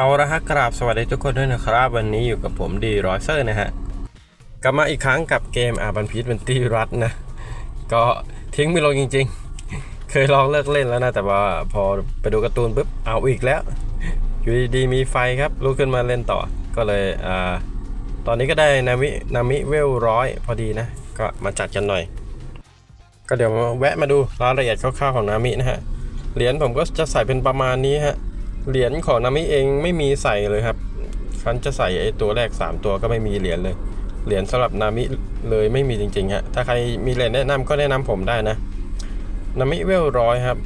เอาละฮะกราบสวัสดีทุกคนด้วยนะครับ วันนี้อยู่กับผมดีรอยเซอร์นะฮะกลับมาอีกครั้งกับเกมอาบันพีทเป็นตี้รัดนะ ก็ทิ้งไม่ลงจริง ๆ เคยลองเลิกเล่นแล้วนะ แต่ว่าพอไปดูการ์ตูนปุ๊บเอาอีกแล้ว อยู่ดีๆมีไฟครับลุกขึ้นมาเล่นต่อก็เลยอ่าตอนนี้ก็ได้นามินามิเวลร้อยพอดีนะ ก็มาจัดกันหน่อย ก็เดี๋ยวแวะมาดูรายละเอียดคร่าวๆของนามินะฮะเหรียญผมก็จะใส่เป็นประมาณนี้ฮะ เหรียญของนามิเองไม่มีใส่เลยครับคันจะใส่ไอ้ตัวแรก 3 ตัวก็ไม่มีเหรียญเลย เหรียญสำหรับนามิเลยไม่มีจริงๆฮะถ้าใครมีเหรียญแนะนำก็แนะนำผมได้นะนามิเวลร้อยครับ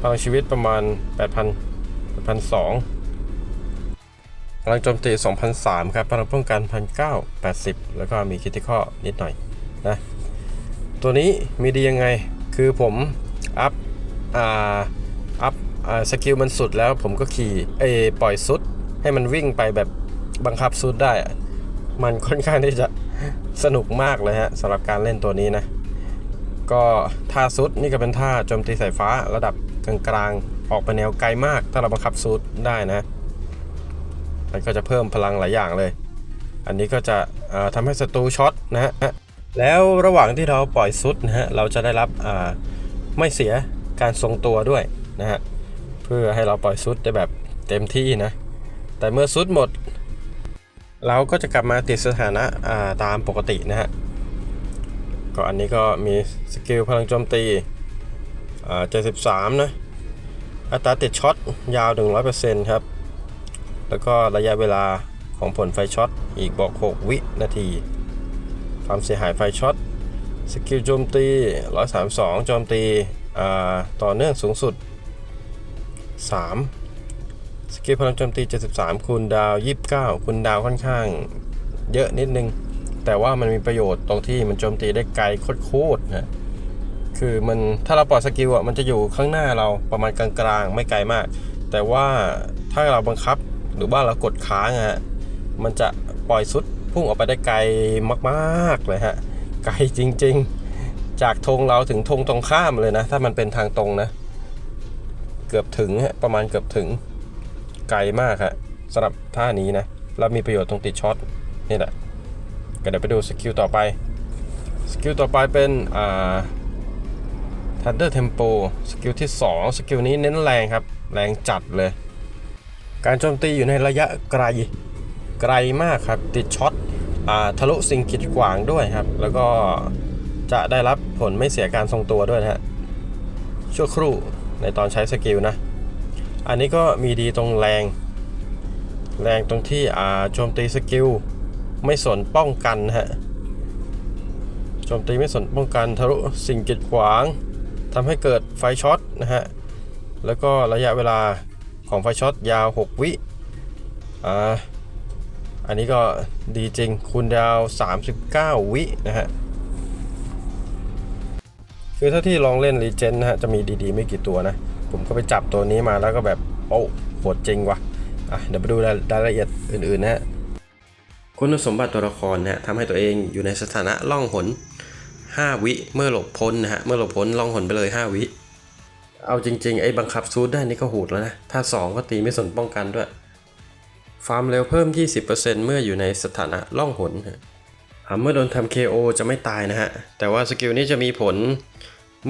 พลังชีวิตประมาณ 8,000 8,200พลังโจมตี 2,003ครับพลังป้องกัน 1,980 แล้วก็มีคิติคอนิดหน่อยนะตัวนี้มีดียังไงคือผมอัพอ่าอัพ สกิลมันสุดแล้วผมก็ขี่เอปล่อยสุด ให้มันวิ่งไปแบบบังคับสุดได้ มันค่อนข้างที่จะสนุกมากเลยฮะสำหรับการเล่นตัวนี้นะ ก็ท่าสุดนี่ก็เป็นท่าโจมตีสายฟ้าระดับกลางๆ ออกไปแนวไกลมาก ถ้าเราบังคับสุดได้นะมันก็จะเพิ่มพลังหลายอย่างเลย อันนี้ก็จะทำให้ศัตรูช็อตนะฮะแล้วระหว่างที่เราปล่อยซุดนะฮะเราจะได้รับไม่เสียการทรงตัวด้วยนะฮะ เพื่อให้เราปล่อยซุดได้แบบเต็มที่นะ แต่เมื่อซุดหมด เราก็จะกลับมาติดสถานะาตามปกตินะฮะก็อันนี้ก็มีสกิลพลังโจมตีอ่า73นะ อัตราติดช็อตยาว 100%ครับ แล้วก็ระยะเวลาของผลไฟช็อตอีกบอก 6 วินาที ความเสียหายไฟช็อต สกิลโจมตี 132 โจมตีต่อเนื่องสูงสุด 3สกิลพลังโจมตี 73 คูณดาว 29 คูณดาวค่อนข้าง เยอะนิดนึง แต่ว่ามันมีประโยชน์ตรงที่มันโจมตีได้ไกลโคตรๆนะคือมันถ้าเราปล่อยสกิลอะมันจะอยู่ข้างหน้าเราประมาณกลางๆ ไม่ไกลมาก แต่ว่าถ้าเราบังคับหรือว่าเรากดค้างอะฮะมันจะปล่อยสุดพุ่งออกไปได้ไกลมากๆเลยฮะไกลจริง ๆ จากธงเราถึงธงตรงข้ามเลยนะ ถ้ามันเป็นทางตรงนะ กือบถึงฮะประมาณเกือบถึงไกลมากฮะสำหรับท่านี้นะแล้วมีประโยชน์ตรงติดช็อตนี่แหละก็เดี๋ยวไปดูสกิลต่อไปสกิลต่อไปเป็นอ่า Thunder Tempo สกิลที่ 2 สกิลนี้เน้นแรงครับ แรงจัดเลย การโจมตีอยู่ในระยะไกลไกลมากครับ ติดช็อตอ่าทะลุสิ่งกีดขวางด้วยครับ แล้วก็จะได้รับผลไม่เสียการทรงตัวด้วยนะฮะชั่วครู่ ในตอนใช้สกิลนะ อันนี้ก็มีดีตรงแรง แรงตรงที่อ่าโจมตีสกิลไม่สนป้องกันฮะโจมตีไม่สนป้องกันทะลุสิ่งกีดขวางทำให้เกิดไฟช็อตนะฮะ แล้วก็ระยะเวลาของไฟช็อตยาว 6 วิอ่าอันนี้ก็ดีจริงคูณดาว 39 วินะฮะ คือถ้าที่ลองเล่นรีเจนนะฮะจะมีดีๆ ไม่กี่ตัวนะ ผมก็ไปจับตัวนี้มาแล้วก็แบบโอ้โหดจริงว่ะอะเดี๋ยวไปดูรายละเอียดอื่นๆนะฮะคุณสมบัติตัวละครนะฮะทำให้ตัวเองอยู่ในสถานะล่องหน 5 วิเมื่อหลบพ้นนะฮะเมื่อหลบพ้นล่องหนไปเลย 5 วิ เอาจริงๆ ไอ้บังคับซูดได้นี่ก็โหดแล้วนะ ถ้า 2 ก็ตีไม่สนป้องกันด้วยฟาร์มเร็วเพิ่ม 20%เมื่ออยู่ในสถานะล่องหนฮะ เมื่อโดนทำ KO จะไม่ตายนะฮะ แต่ว่าสกิลนี้จะมีผล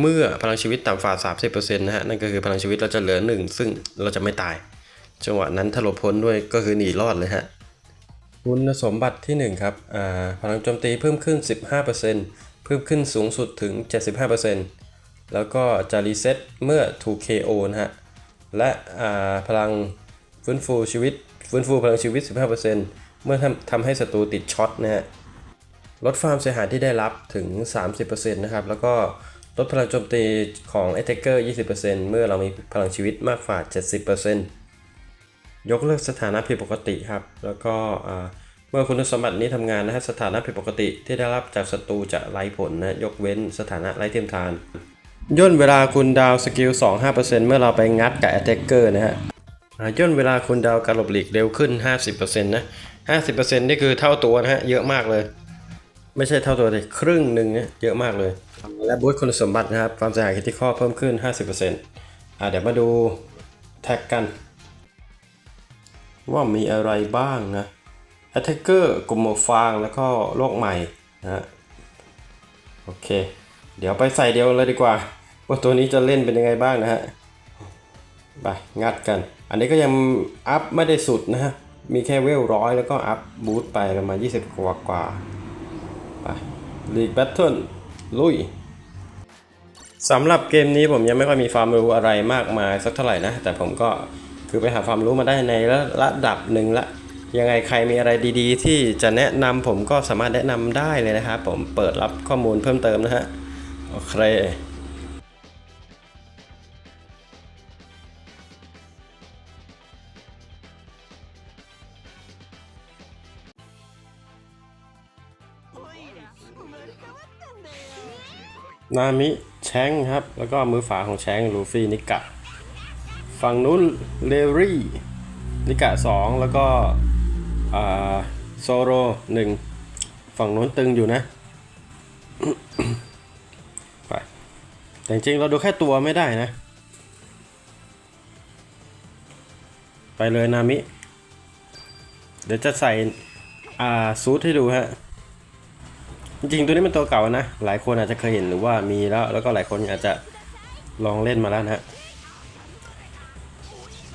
เมื่อพลังชีวิตต่ำฝ่า 30%นะฮะ นั่นก็คือพลังชีวิตเราจะเหลือ 1 ซึ่งเราจะไม่ตาย จังหวะนั้นถ้าหลบพ้นด้วยก็คือหนีรอดเลยฮะ คุณสมบัติที่ 1 ครับอ่าพลังโจมตีเพิ่มขึ้น 15%เพิ่มขึ้นสูงสุดถึง 75%แล้วก็จะรีเซ็ตเมื่อถูก KO นะฮะ และอ่าพลังฟื้นฟูชีวิตฟื้นฟูพลังชีวิต 15%เมื่อทำทำให้ศัตรูติดช็อตนะฮะ ลดความเสียหายที่ได้รับถึง 30%นะครับ แล้วก็ลดพลังโจมตีของ Attacker 20%เมื่อเรามีพลังชีวิตมากกว่า 70%ยกเลิกสถานะผิดปกติครับ แล้วก็เมื่อคุณสมบัตินี้ทำงานนะฮะสถานะผิดปกติที่ได้รับจากศัตรูจะไร้ผลนะ ยกเว้นสถานะไร้เทียมทาน ย่นเวลาคุณดาวสกิล 2-5%เมื่อเราไปงัดกับ Attacker นะฮะย่นเวลาคุณดาวการหลบหลีกเร็วขึ้น 50%นะ 50%นี่คือเท่าตัวนะฮะ เยอะมากเลย ไม่ใช่เท่าตัวเลยครึ่งหนึ่งเนี่ยเยอะมากเลย และบูทคุณสมบัตินะครับ ความเสียหายที่ข้อเพิ่มขึ้น 50%อ่าเดี๋ยวมาดูแท็กกัน ว่ามีอะไรบ้างนะ Attacker กลุ่มหมวกฟางแล้วก็โลกใหม่นะฮะโอเค เดี๋ยวไปใส่เดียวเลยดีกว่า ว่าตัวนี้จะเล่นเป็นยังไงบ้างนะฮะไปงัดกัน อันนี้ก็ยังอัพไม่ได้สุดนะฮะ มีแค่เวลร้อยแล้วก็อัพบูทไปประมาณ 20 กว่ากว่า ไปลีกแบทเทิลลุยสำหรับเกมนี้ผมยังไม่ค่อยมีความรู้อะไรมากมายสักเท่าไหร่นะ แต่ผมก็คือไปหาความรู้มาได้ในระระดับหนึ่งละยังไงใครมีอะไรดีๆ ที่จะแนะนำผมก็สามารถแนะนำได้เลยนะครับผมเปิดรับข้อมูลเพิ่มเติมนะฮะ โอเค นามิแชงครับ แล้วก็มือฝาของแชงลูฟี่นิกะ ฝั่งนู้นเลรี่นิกะสองแล้วก็โซโรหนึ่งฝั่งนู้นตึงอยู่นะไปแต่จริงๆเราดูแค่ตัวไม่ได้นะ ไปเลยนามิ เดี๋ยวจะใส่ อ่า ซูทให้ดูฮะ จริงๆ ตัวนี้เป็นตัวเก่านะ หลายคนอาจจะเคยเห็นหรือว่ามีแล้ว แล้วก็หลายคนอาจจะลองเล่นมาแล้วนะฮะ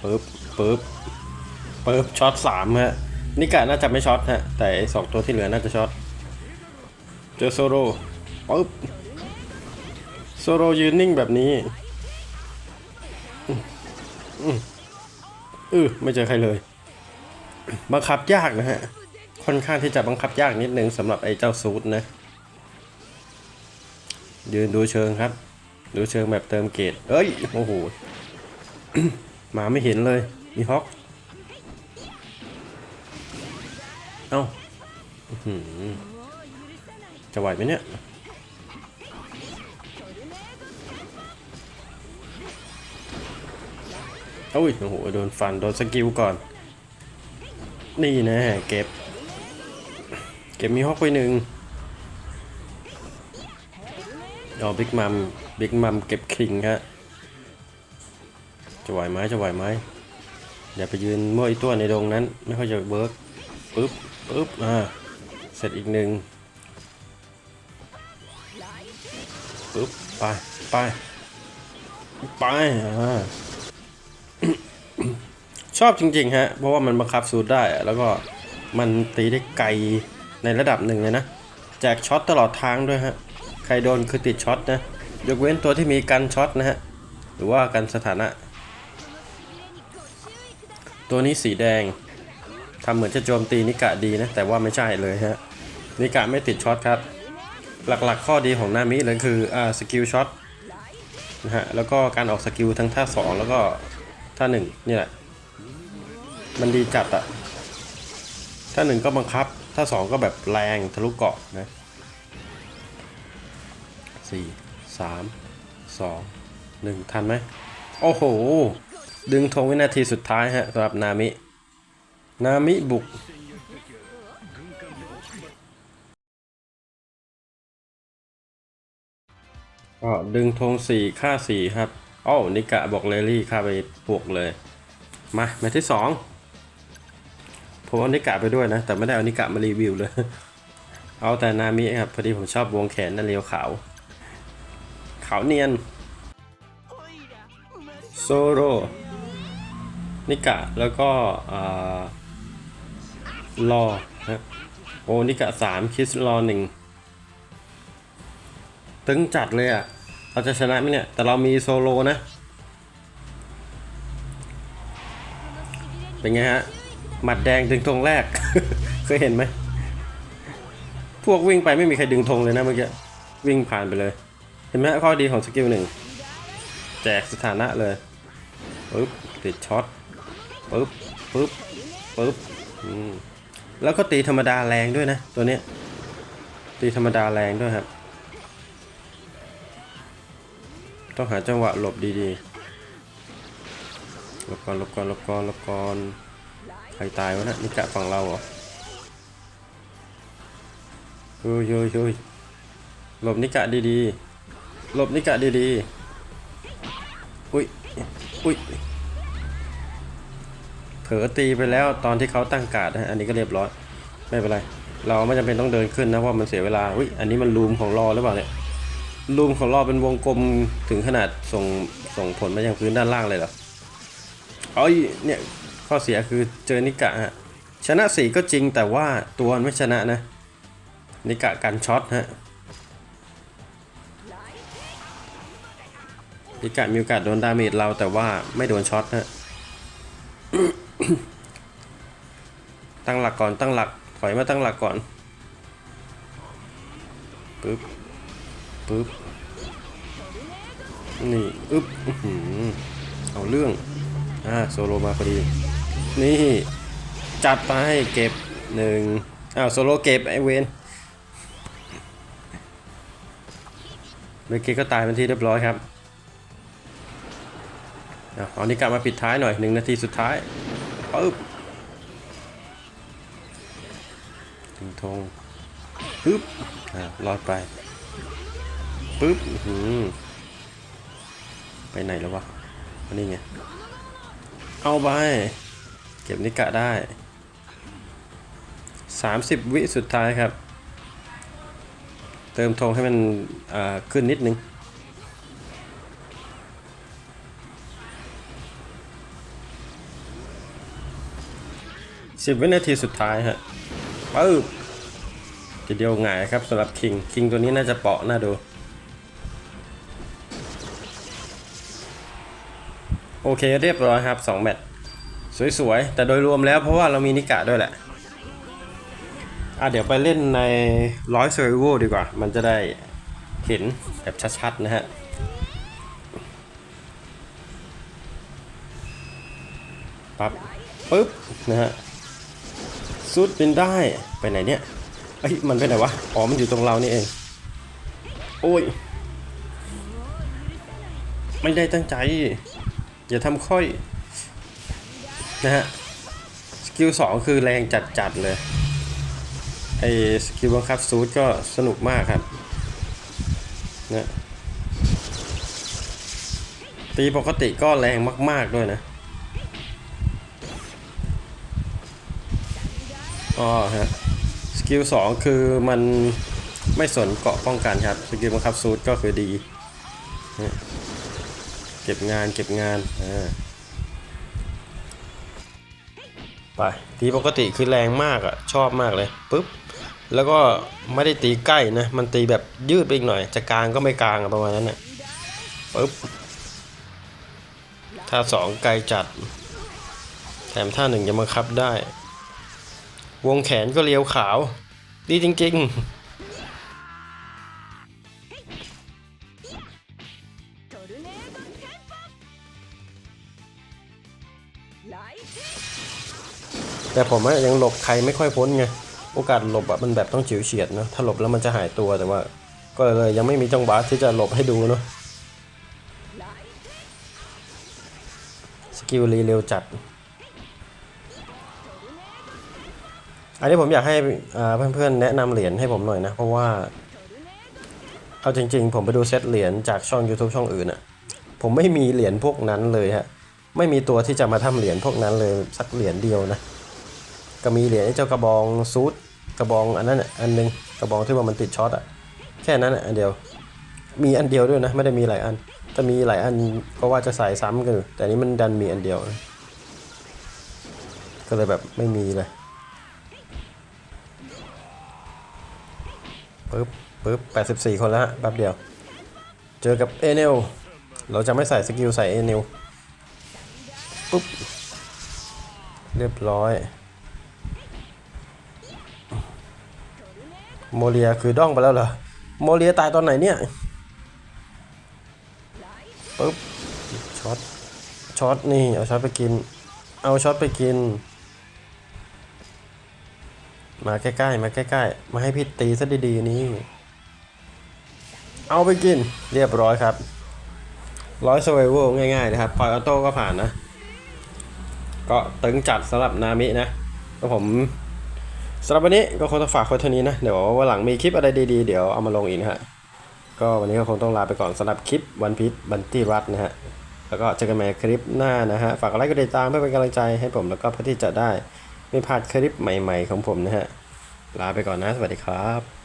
ปึ๊บปึ๊บปึ๊บช็อตสามฮะนิกะน่าจะไม่ช็อตฮะ แต่สองตัวที่เหลือน่าจะช็อต เจอโซโรปึ๊บ โซโรยืนนิ่งแบบนี้อืมอืมเออไม่เจอใครเลย บังคับยากนะฮะ ค่อนข้างที่จะบังคับยากนิดนึงสำหรับไอ้เจ้าซูดนะ ยืนดูเชิงครับ ดูเชิงแบบเติมเกรดเอ้ยโอ้โหหมาไม่เห็นเลย มีฮอกเอ้าอื้อหือจะไหวไหมเนี่ยโอ้ยโอ้โหโดนฟันโดนสกิลก่อน นี่นะเก็บ เก็บมีฮอกไปหนึ่ง อ๋อบิ๊กมัมบิ๊กมัมเก็บคิงฮะจะไหวไหมจะไหวไหมอย่าไปยืนมั่วอีตัวในดงนั้น ไม่ค่อยจะเวิร์กปึ๊บปึ๊บอ่าเสร็จอีกหนึ่งปึ๊บไปไปไปอ่าชอบจริงๆฮะ เพราะว่ามันบังคับสูตรได้ แล้วก็มันตีได้ไกลในระดับหนึ่งเลยนะ แจกช็อตตลอดทางด้วยฮะ ครโดนคือติดช็อตนะ ยกเว้นตัวที่มีกันช็อตนะฮะ หรือว่ากันสถานะ ตัวนี้สีแดงทำเหมือนจะโจมตีนิกะดีนะ แต่ว่าไม่ใช่เลยฮะ นิกะไม่ติดช็อตครับ หลักๆข้อดีของนามิเลยคืออ่าสกิลช็อตนะฮะ แล้วก็การออกสกิลทั้งท่า 2 แล้วก็ท่าหนึ่งนี่แหละ มันดีจัดอะถ้าหนึ่งก็บังคับถ้าสองก็แบบแรงทะลุเกาะนะ สี่สามสองหนึ่งทันไหมโอ้โห ดึงธงวินาทีสุดท้ายฮะสำหรับนามิ นามิบุกก็ดึงธงสี่ค่าสี่ครับอ้าวนิกะบอกเลลี่ค่าไปบวกเลย มาแมตช์ที่สองผมเอานิกะไปด้วยนะ แต่ไม่ได้เอานิกะมารีวิวเลย เอาแต่นามิครับ พอดีผมชอบวงแขนนั่นเรียวขาว ขาวเนียน โซโรนิกะ แล้วก็อ่ารอนะโอ้นิกะสามคิสรอหนึ่งตึงจัดเลยอะ เราจะชนะไหมเนี่ย แต่เรามีโซโลนะ เป็นไงฮะ หมัดแดงดึงธงแรก เคยเห็นไหม พวกวิ่งไปไม่มีใครดึงธงเลยนะเมื่อกี้ วิ่งผ่านไปเลย เห็นไหมข้อดีของสกิลหนึ่งแจกสถานะเลยปึ๊บติดช็อตปึ๊บปึ๊บปึ๊บแล้วก็ตีธรรมดาแรงด้วยนะ ตัวเนี้ยตีธรรมดาแรงด้วยครับ ต้องหาจังหวะหลบดีๆหลบก่อนหลบก่อนหลบก่อนหลบก่อนใครตายวะนะนิกะฝั่งเราเหรอเฮ้ยเฮ้ยเฮ้ยหลบนิกะดีๆ หลบนิกะดีๆ อุ้ย อุ้ย เผลอตีไปแล้วตอนที่เขาตั้งการ์ดนะฮะอันนี้ก็เรียบร้อย ไม่เป็นไร เราไม่จำเป็นต้องเดินขึ้นนะเพราะมันเสียเวลา อุ้ย อันนี้มันรูมของรอหรือเปล่าเนี่ยรูมของรอเป็นวงกลมถึงขนาดส่งส่งผลมายังพื้นด้านล่างเลยเหรออ๋อยเนี่ยข้อเสียคือเจอนิกะฮะ ชนะสี่ก็จริงแต่ว่าตัวไม่ชนะนะ นิกะกันช็อตฮะ นิกะมีโอกาสโดนดาเมจเราแต่ว่าไม่โดนช็อตฮะตั้งหลักก่อนตั้งหลักถอยมาตั้งหลักก่อนปึ๊บปึ๊บนี่อึ๊บเอาเรื่องอ่าโซโลมาพอดี นี่ จัดไปเก็บหนึ่งอ้าวโซโลเก็บไอเวนเมื่อกี้ก็ตายเป็นที่เรียบร้อยครับ เอานี้กลับมาปิดท้ายหน่อยหนึ่งนาทีสุดท้ายปึ๊บถึงธงปึ๊บอ่ารอดไปปึ๊บหือไปไหนแล้ววะอันนี้ไง เอาไป เก็บนิกะได้ 30 วิสุดท้ายครับ เติมธงให้มันอ่าขึ้นนิดนึง สิบวินาทีสุดท้ายฮะปึ๊บทีเดียวหงายครับสำหรับคิงคิงตัวนี้น่าจะเปาะน่าดู โอเคเรียบร้อยครับ2แมตช์สวยๆ แต่โดยรวมแล้วเพราะว่าเรามีนิกะด้วยแหละอะเดี๋ยวไปเล่นในร้อยเซอร์โวดีกว่า มันจะได้เห็นแบบชัดๆ นะฮะปั๊บปึ๊บนะฮะ สุดเป็นได้ไปไหนเนี่ยเอ้ยมันไปไหนวะอ๋อมันอยู่ตรงเรานี่เอง โอ้ย ไม่ได้ตั้งใจ อย่าทำค่อย นะฮะสกิลสองคือแรงจัดๆเลยไอ้สกิลบังคับซูดก็สนุกมากครับนะตีปกติก็แรงมาก ๆ ด้วยนะ อ๋อฮะสกิลสองคือมันไม่สนเกาะป้องกันครับสกิลบังคับซูดก็คือดีเก็บงานเก็บงานอ่าไปตีปกติคือแรงมากอะ่ะชอบมากเลยปุ๊บแล้วก็ไม่ได้ตีใกล้นะ มันตีแบบยืดไปอีกหน่อย จะกลางก็ไม่กลางประมาณนั้นน่ะปุ๊บถ้าสองไกลจัด แถมท่าหนึ่งยังบังคับได้ วงแขนก็เลียวขาว ดีจริง ๆแต่ผมยังหลบใครไม่ค่อยพ้นไง โอกาสหลบอะมันแบบต้องเฉียวเฉียดนะ ถ้าหลบแล้วมันจะหายตัวแต่ว่า ก็เลยยังไม่มีจังหวะที่จะหลบให้ดูเนาะ สกิลรีเร็วจัด อันนี้ผมอยากให้อ่าเพื่อนๆแนะนำเหรียญให้ผมหน่อยนะ เพราะว่า เอาจริง ๆ ผมไปดูเซตเหรียญจากช่อง YouTube ช่องอื่นอะผมไม่มีเหรียญพวกนั้นเลยฮะ ไม่มีตัวที่จะมาทำเหรียญพวกนั้นเลยสักเหรียญเดียวนะ ก็มีเหรียญเจ้ากระบองซูดกระบองอันนั้นอันหนึงกระบองที่ว่ามันติดช็อตอะแค่นั้นอันเดียว มีอันเดียวด้วยนะ ไม่ได้มีหลายอันถ้ามีหลายอันก็ว่าจะใส่ซ้ำกันแต่นี้มันดันมีอันเดียว ก็เลยแบบไม่มีเลย ปึ๊บปึ๊บแปดสิบสี่คนแล้วฮะแป๊บเดียว เจอกับเอเนลเราจะไม่ใส่สกิลใส่เอเนลปุ๊บ เรียบร้อย โมเลียคือด้องไปแล้วเหรอ โมเลียตายตอนไหนเนี่ยปุ๊บช็อตช็อตนี่ เอาช็อตไปกิน เอาช็อตไปกิน มาใกล้ๆ มาใกล้ๆ มาให้พี่ตีซะดีๆนี่ เอาไปกินเรียบร้อยครับ ร้อยส u r v i v a l ง่ายๆนะครับพอยออโต้ก็ผ่านนะ ก็ตึงจัดสำหรับนามินะก็ผมสำหรับวันนี้ก็คงต้องฝากไว้เท่านี้นะ เดี๋ยววันหลังมีคลิปอะไรดีๆ เดี๋ยวเอามาลงอีกนะฮะ ก็วันนี้ก็คงต้องลาไปก่อนสำหรับคลิปวันพีชบันตี้รัดนะฮะ แล้วก็เจอกันใหม่คลิปหน้านะฮะ ฝากกดไลค์กดติดตามเพื่อเป็นกำลังใจให้ผมแล้วก็เพื่อที่จะได้ ไม่พลาดคลิปใหม่ ๆ ของผมนะฮะ ลาไปก่อนนะ สวัสดีครับ